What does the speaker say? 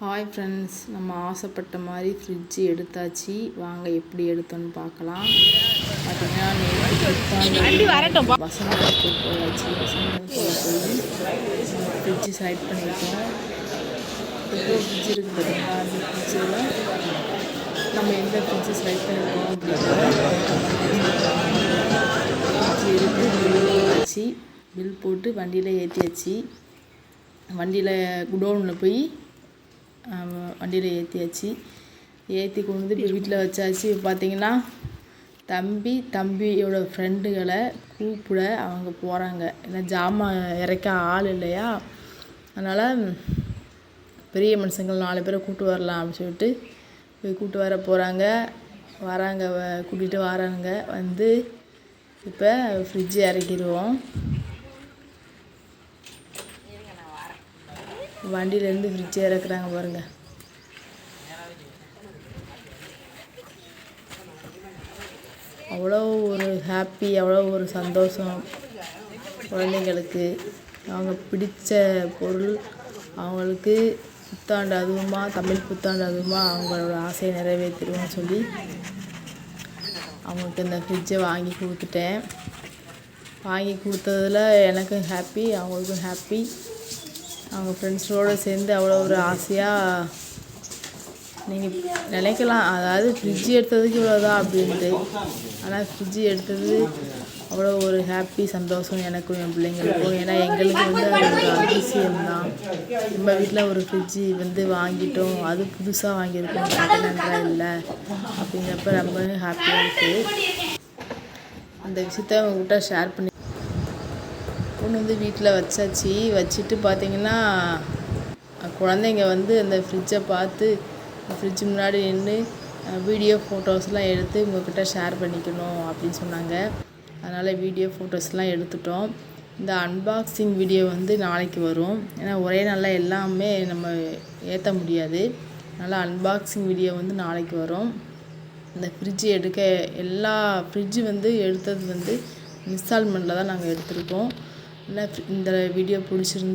Hi friends நம்ம ஆசைப்பட்ட மாதிரி ஃப்ரிட்ஜு எடுத்தாச்சு. வாங்க எப்படி எடுத்தோன்னு பார்க்கலாம். பார்த்தீங்கன்னா வசந்தத்துக்கு போயாச்சு. வசந்தத்துக்கு போய் ஃப்ரிட்ஜு செலக்ட் பண்ணியிருக்கோம் எவ்வளோ ஃப்ரிட்ஜ் இருக்குது பார்த்தீங்களா அந்த ஃப்ரிட்ஜில் நம்ம எந்த ஃப்ரிட்ஜு செலக்ட் பண்ணியிருக்கோம் பில் போட்டாச்சு பில் போட்டு வண்டியில் ஏற்றியாச்சு வண்டியில் குடோனில் போய் வண்டியில் ஏற்றியாச்சு ஏற்றி கொண்டு வந்து இப்போ வீட்டில் வச்சாச்சு. இப்போ பார்த்தீங்கன்னா தம்பி தம்பியோட ஃப்ரெண்டுகளை கூப்பிட அவங்க போகிறாங்க ஏன்னா ஜாமான் இறக்க ஆள் இல்லையா? அதனால் பெரிய மனுஷங்கள் நாலு பேரை கூப்பிட்டு வரலாம் அப்படின்னு சொல்லிட்டு போய் கூப்பிட்டு வர போகிறாங்க வராங்க கூட்டிகிட்டு வராங்க. வந்து இப்போ ஃப்ரிட்ஜு இறக்கிடுவோம் வண்டியிலேருந்து ஃப்ரிட்ஜே இறக்குறாங்க பாருங்கள் அவ்வளோ ஒரு ஹாப்பி அவ்வளோ ஒரு சந்தோஷம் குழந்தைங்களுக்கு. அவங்க பிடித்த பொருள் அவங்களுக்கு புத்தாண்டு அதுவுமா தமிழ் புத்தாண்டு அதுவுமா அவங்களோட ஆசையை நிறைவேற்றிடுவோம்னு சொல்லி அவங்களுக்கு இந்த ஃப்ரிட்ஜை வாங்கி கொடுத்துட்டேன். வாங்கி கொடுத்ததில் எனக்கும் ஹாப்பி அவங்களுக்கும் ஹாப்பி அவங்க ஃப்ரெண்ட்ஸோடு சேர்ந்து அவ்வளோ ஒரு ஆசையாக நீங்கள் நினைக்கலாம். அதாவது ஃப்ரிட்ஜு எடுத்ததுக்கு இவ்வளோதான் அப்படின்ட்டு. ஆனால் ஃப்ரிட்ஜு எடுத்தது அவ்வளோ ஒரு ஹாப்பி சந்தோஷம் எனக்கும் என் பிள்ளைங்களுக்கும். ஏன்னா எங்களுக்கு வந்து அது ஒரு அதிசயம் தான் நம்ம வீட்டில் ஒரு ஃப்ரிட்ஜு வந்து வாங்கிட்டோம். அது புதுசாக வாங்கியிருக்கோம். செகண்ட் இல்லை. அப்படிங்கிறப்ப ரொம்ப ஹாப்பியாக இருக்குது அந்த விஷயத்த உங்கள்கிட்ட ஷேர் பண்ணி கொண்டு வந்து வீட்டில் வச்சாச்சு. வச்சுட்டு பார்த்தீங்கன்னா குழந்தைங்க வந்து அந்த ஃப்ரிட்ஜை பார்த்து ஃப்ரிட்ஜ் முன்னாடி நின்று வீடியோ ஃபோட்டோஸ்லாம் எடுத்து உங்கள்கிட்ட ஷேர் பண்ணிக்கணும் அப்படின்னு சொன்னாங்க. அதனால் வீடியோ ஃபோட்டோஸ்லாம் எடுத்துட்டோம். இந்த அன்பாக்சிங் வீடியோ வந்து நாளைக்கு வரும். ஏன்னா ஒரே நாளில் எல்லாமே நம்ம ஏற்ற முடியாது. அதனால் அன்பாக்சிங் வீடியோ வந்து நாளைக்கு வரும். இந்த ஃப்ரிட்ஜ் எடுக்க எல்லா ஃப்ரிட்ஜு வந்து எடுத்தது வந்து இன்ஸ்டால்மெண்ட்டில் தான் நாங்கள் எடுத்திருக்கோம். இந்த வீடியோ பிடிச்சிருந்து